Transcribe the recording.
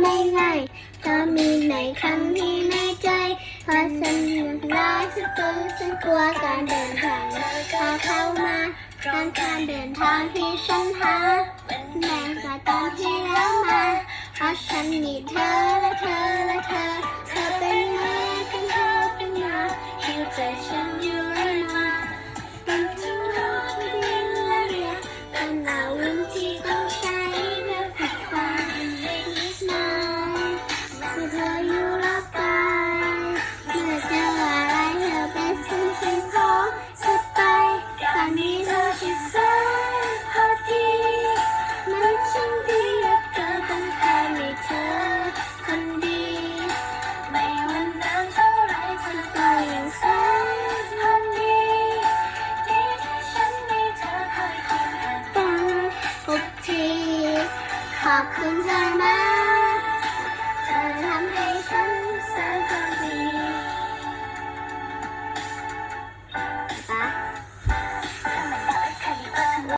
ไม่ง่ายเธอมีในคำที่ในใจเพราะฉันอยากได้สักตัวฉันกลัวการเดินทางพาเข้ามาพร้อมการเดินทางที่ฉันหาแม้แต่ตอนที่แล้วมาเพราะฉันมีเธอและเธอและเธอ เธอเป็นเมือนกันเธอเป็นมาหิวใจฉัน เธออยู่รัไปเมื่อเจออะไรเธอเป็นสิ่งที่พอสุไปตอนนี้เธอชิดซ้ายพอดีมัช่างดีเหลืเกินตั้งแต่มีเธอคนดี ไม่วันนานเท่าไรเธอก็ยังแสนพอดีดีที่ฉันมีเธอคอยคอยห่งขอบคุณใจมาก